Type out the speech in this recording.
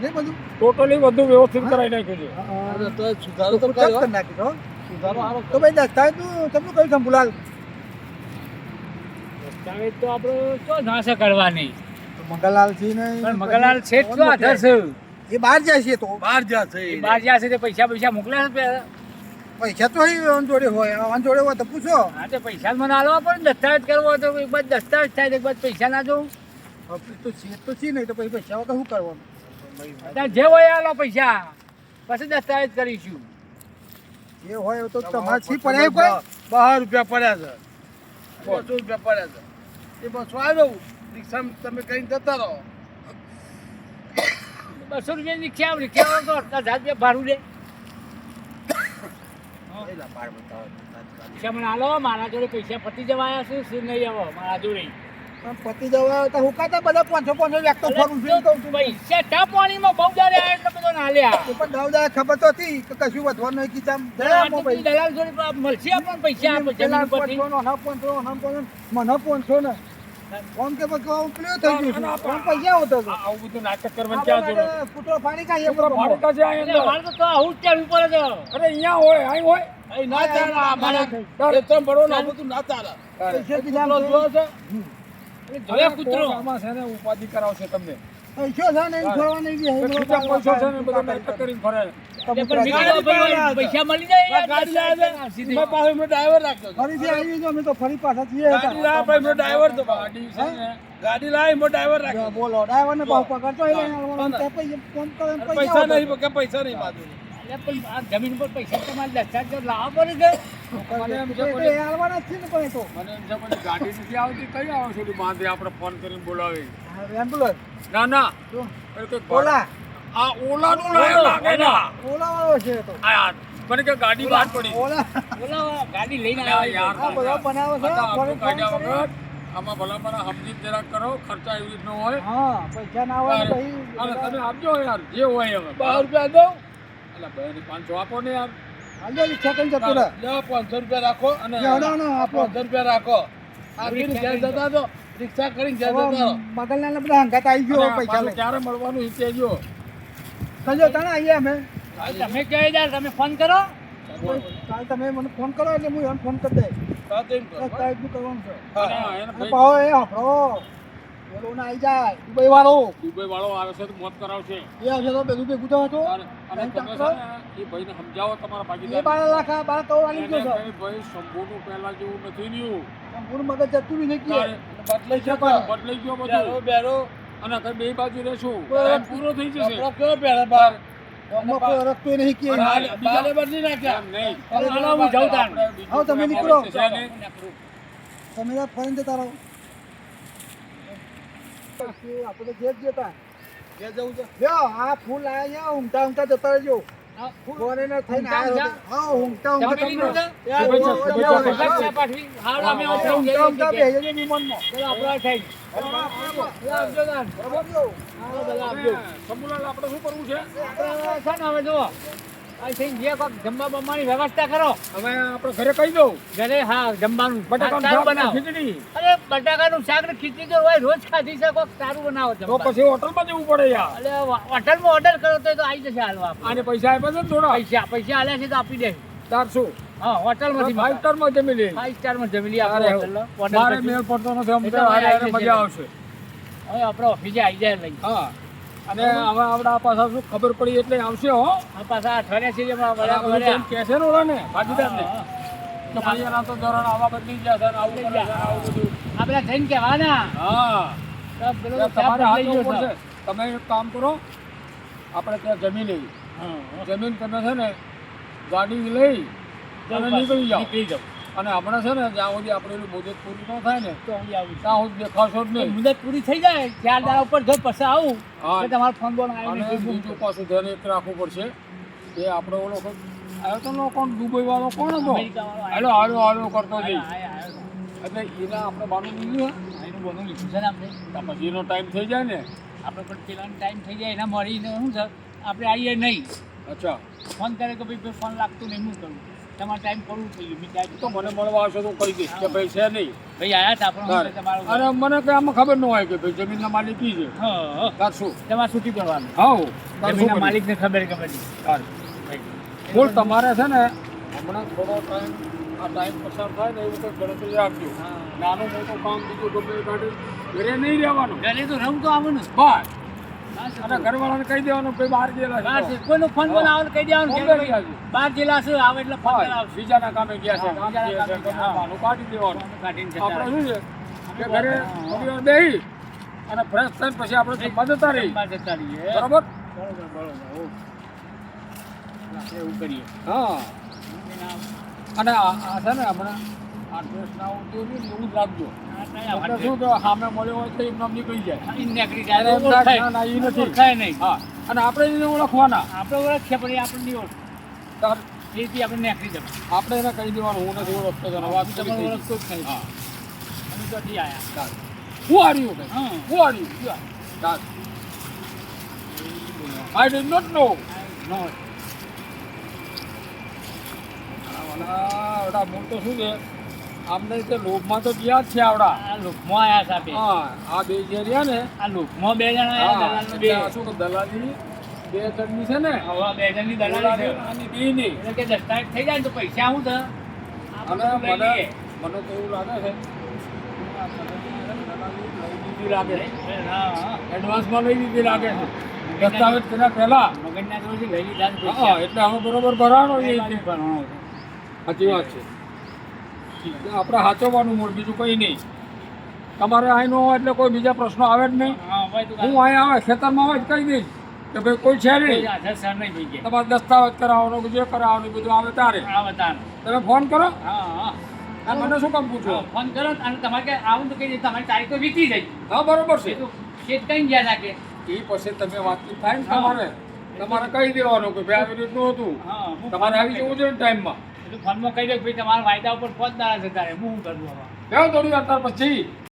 નહીં બધું? ટોટલી બધું વ્યવસ્થિત કરાવી નાખ્યું છે. તો સુધારો તો તો કરી નાખી સુધારો સારો તો ભાઈ દસ્તાવેજનું તમને કહ્યું શંભુલાલ દસ્તાવેજ તો આપણે શું નાશે કરવાની? તો મંગલલાલથી ને પણ મગનલાલ છે તો આધાર છે? એ બહાર જાય છે તો? બહાર જશે એ બહાર જાય છે તે પૈસા પૈસા મોકલ્યા છે પહેલા. પૈસા તો અહીં જોડે હોય આન જોડે હોય તો પૂછો. હા તે પૈસા મને આલવા પણ દસ્તાવેજ કરવો તો એક બાદ દસ્તાવેજ થાય એક બાદ પૈસા ના જોઉં. તો છે તો છે નહીં તો પછી પૈસા વગર શું કરવાનું? અત્યારે જે હોય આલો પૈસા. પછી દસ્તાવેજ કરીશું. જે હોય એ તો તમારે શી પડે કોઈ? બાર રૂપિયા પડ્યા છે. બસો રૂપિયા પડ્યા છે. એ બસો આવ્યો રિક્ષામાં તમે કઈ જતા રહો. બસો રૂપિયા રિક્ષા રિક્ષા તો અડધા રૂપિયા ભાડું દે રિક્ષા. મને હાલો મારા જોડે પૈસા પતી જવાયા છે શું નહીં આવો મારા જોડે. પતિ જવા તો હું કાતા બધા પાંચસો પાંચસો વ્યક્તો ફરું છું કહું છું. પૈસા ટા પાણીમાં બહુ જારે આવ્યા એટલે બધો ના લ્યા તો પણ દાવદા ખબર તો હતી કે કશું વધવા નહીં કીધા ભાઈ દલાલ જોડે મળશે આપણને પૈસા આપે જમીન પરથી પાંચસો પાંચસો, મને પાંચસો ને. કોમ કે કોમ પેલો થઈ ગયું છે. કોમ પૈસા હોતો આવું બધું નાટક કરવાનું ક્યાં આપણે કૂતરો ફાડી કાઢીએ છોકરા બરોબર. છે અહીંયા. મારે તો આવું જ ચાલવું પડે છે અરે અહીંયા હોય અહીં હોય. અહીં ના ચાલે આ મારે એ તો બડો ના બધું ના ચાલે. પૈસા કીધા પેલો જોયો છે? જોયા કૂતરો. આમાં છે ને ઉપાધિ કરાવશે તમને? પૈસો છે ને એ છોડવા નહીં દે. એ બધો પૈસો છે ને બધા નાટક કરીને ફરે. પૈસા મળી જાય ગાડી લાવે. મેં પાસે મેં ડ્રાઈવર રાખ્યો ફરીથી આવી ગયો અમે તો ફરી પાછા છીએ. ગાડી લાવે પછી મેં ડ્રાઈવર તો ગાડી છે ગાડી લાવી મેં ડ્રાઈવર જો રાખ્યો બોલો ડ્રાઈવર ને પકડતો પૈસા નહીં પૈસા નહીં બાજુ પણ આ જમીન પર પૈસા તમારે દસ્તાવેજ તો લાવવા પડે છે. મને એમ છે ને પણ ગાડી નથી આવતી. કઈ આવે છે? બાંધે આપણે ફોન કરીને બોલાવે. એમ્બ્યુલન્સ. ના ના. ઓલા. આ લાગે ઓલા. વાળો છે તો. આ યાર, કે ગાડી બહાર પડી. ઓલા. ઓલા ગાડી લઈને યાર, આવ્યા યાર. આ બધા બનાવે છે. કાઢ્યા વગર. આમાં ભલા મને સમજી જરાક કરો ખર્ચા એવી રીતનો હોય. હા પૈસા ના હોય તમે આપજો યાર જે હોય હવે. બાર રૂપિયા દઉં. એટલે બે પાંચસો આપો ને યાર હાલજો રિક્ષા કરીને જતો રહે લ્યો પાંચસો રૂપિયા રાખો અને લ્યો, ના, ના, આપો. પાંચસો રૂપિયા રાખો. આખી ઘેર જતા તો રિક્ષા કરીને ઘેર જતા મગલના બધા હંગાત આવી ગયો પૈસા ક્યારે મળવાનું એ કહેજો. કજો તને આવીએ અમે. તમે કહે યાર તમે ફોન કરો? કાલ તમે મને ફોન કરો એટલે હું એને ફોન કરી દે એમ કરવાનું છે? એ પેલો આવી જાય. દુબઈ વાળો દુબઈ વાળો આવે છે તો મોત કરાવશે. એ આવશે તો બધું ભેગું તો. અને અને તમે છે ચાકરો? ને એ ભાઈને સમજાવો તમારા એ ભાગીદાર બાર લાખ બાર કરોડ આલી ગયો છે. ભાઈ શંભુનું પહેલા જેવું નથી રહ્યું. સંપૂર્ણ મગજ જતું નહીં કે બદલાઈ ગયો. બદલાઈ ગયો બધું. બેરો અને કઈ બે બાજુ રહેશું. પૂરો થઈ જશે. કપડાં કેવો બાર? આમાં નહીં કે. બાલે બદલી નાખ્યા. નહીં. હું જાઉં તાન. આપણે તમે નીકળો. તમે ફરીને જતા રહો. આપણે ઘેર જતા ઘેર જવું છે લ્યો આ ફૂલ આયા ઊંઘતા ઊંઘતા જતા રહેજો. ફોરેનર થઈને આવ્યો હા ઊંઘતા ઊંઘતા પાઠવી. હાલ અમે ઊંઘતા ઊંઘતા. બેસજો વિમાનમાં. ચલો આપણે થઈ. જો? આપણે શું કરવું છે? આપણે છે ને હવે જુઓ. આ જે કોક જમવા બમવાની વ્યવસ્થા કરો. હવે આપણે ઘરે કહી દઉં. ઘરે હા જમવાનું. બટાકાનું બનાવો. ખીચડી. અરે બટાકાનું શાક ને ખીચડી તો હોય રોજ ખાધી છે કોક સારું બનાવો તો પછી હોટલમાં જવું પડે યાર. એટલે હોટલમાં ઓર્ડર કરો તો તો આવી જશે હાલવા. આને પૈસા આપ્યા છે ને થોડા? પૈસા પૈસા આલ્યા છે તો આપી દે. ચારસો. હા હોટલમાંથી ફાઈવ સ્ટારમાં જમી લઈએ ફાઈવ સ્ટારમાં જમી લઈએ આપણે હોટલ મારે મેળ પડતો નથી અમને એટલે હારે હારે આવી જશે. મજા આવશે. હવે આપણે ઓફિસે આવી જાય લઈ હા. અને હવે આપણા પાછા શું ખબર પડી એટલે આવશે હો. આ પાછા અઠવાડિયા આ વળ્યા. એમ કહે છે ને ઓલાને ભાગીદારને હા, ભાઈ એના તો ધોરણ આવા બદલી ગયા છે ને આવું છે બધું. આ બધા જઈને કહેવાના. હા. તો તમારે હાથ પડશે છે. તમે એક કામ કરો આપણે ત્યાં જમીન હા, જમીન તમે છે ને ગાડી લઈ તમે નીકળી જાઓ. નીકળી જાઓ. અને આપણે છે ને જ્યાં સુધી આપણે એનું મુદત પૂરી ન થાય ને તો અહીં આવું ત્યાં સુધી દેખાશો જ નહીં. મુદત પૂરી થઈ જાય ચાર દાડા ઉપર જો પછી આવું હા. તમારો ફોન બોન અને બીજું પાછું ધ્યાન એક રાખવું પડશે કે આપણે ઓલો આવ્યો તો નો કોણ? દુબઈ વાળો કોણ હતો? હાલો હાલો હાલો કરતો જઈ. એટલે એને આપણે બાનું લીધું એનું બધું લીધું છે ને આપણે? પછી એનો ટાઈમ થઈ જાય ને. આપણે પણ પેલાનો ટાઈમ થઈ જાય એના મળીને શું છે? આપણે આવીએ નહીં. અચ્છા. ફોન કરે કે ભાઈ ભાઈ ફોન લાગતું નહીં હું કરું? તમારે ટાઈમ કરવું જોઈએ મેં ટાઈમ તો મને મળવા આવશો તો કહી દઈશ કે ભાઈ છે નહીં. ભાઈ આયા હતા પણ. તમારો અરે મને કે આમાં ખબર ન હોય કે ભાઈ જમીનના માલિકી છે. હા હા. તાર શું? તમારે છૂટી કરવાનું હા જમીનના? માલિકને ખબર કે બધી. બોલ તમારે છે ને હમણાં થોડો ટાઈમ આ ટાઈમ પસાર થાય ને એવું કંઈક ગણતરી રાખજો. નાનું મોટું કામ બીજું ગમે એ ઘરે નહીં રહેવાનું. ઘરે તો રમતો આવવાનું બસ. અને ઘરવાળાને કહી દેવાનું કોઈ બહાર ગયેલા બહાર છે. કોઈનો ફોન બોલ આવે કહી દેવાનું બહાર જેલા છે આવે એટલે ફોન આવે બીજાના કામે ગયા છે કાઢી દેવાનું. આપણે શું છે? કે ઘરે થોડી વાર અને ફ્રેશ થઈને પછી આપણે જતા રહી. બરાબર? એવું કરીએ. હા. અને આ આ છે ને હમણાં આ એવું જ રાખજો શું કે સામે મળ્યો હોય તો એમને નીકળી જાય. નીકળી થાય નહીં. હા. અને આપણે એને ઓળખવાના. આપણે ઓળખીએ પણ આપણે નહીં ઓળખે. એથી આપણે નીકળી જવાનું આપણે એને કહી દેવાનું હું નથી ઓળખતો તને વાત હું તમને ઓળખતો જ નહીં. હા. અમે તો હું આર્યું are હા. Are you? તાર. I did not know. આવડા તો શું છે? આમને તે લોભમાં તો ગયા જ છે આવડા. આ લોકમાં આયા સાહેબ હા આ બે જે રહ્યા ને. આ લોકમાં બે જણા હા, આયા દલાલનો બે. શું કે દલાલી બે જણની છે ને? હવે બે જણની દલાલી છે. અને બેયની. એટલે કે દસ્તાવેજ થઈ જાય તો પૈસા શું થાય? અને મને મને તો એવું લાગે છે દલાલી હા, હા. એડવાન્સમાં લઈ દીધી લાગે છે. દસ્તાવેજ કર્યા પહેલા. મગજના લઈ લીધા હા. એટલે હવે બરોબર ભરાણો સાચી વાત છે. એટલે આપણે સાચવવાનું મૂળ બીજું કંઈ નહીં. તમારે અહીં ન હોય એટલે કોઈ બીજા પ્રશ્નો આવે જ નહીં. હા, અહીં આવે ખેતરમાં આવે જ કહી દઈશ કે ભાઈ કોઈ છે નહીં. નહીં તમારે દસ્તાવેજ કરાવવાનો કે જે કરાવવાનું બધું આવે તારે. તમે ફોન કરો. હા, હા. આ મને શું કામ પૂછો? ફોન કરો અને તમારે આવું તો કહી દે તમારી તારીખ તો વીતી જાય હા બરોબર છે. ખેત કઈ ગયા નાખે એ પછી તમે વાતચીત થાય ને. તમારે. તમારે કહી દેવાનું કે ભાઈ આવી રીતનું હતું. તમારે આવી જવું જોઈએ ટાઈમમાં. ફોનમાં કહી દે ભાઈ તમારા વાયદા ઉપર પાંચ દાડા જતા હું શું કરું હવે બેહો થોડી અત્યાર પછી.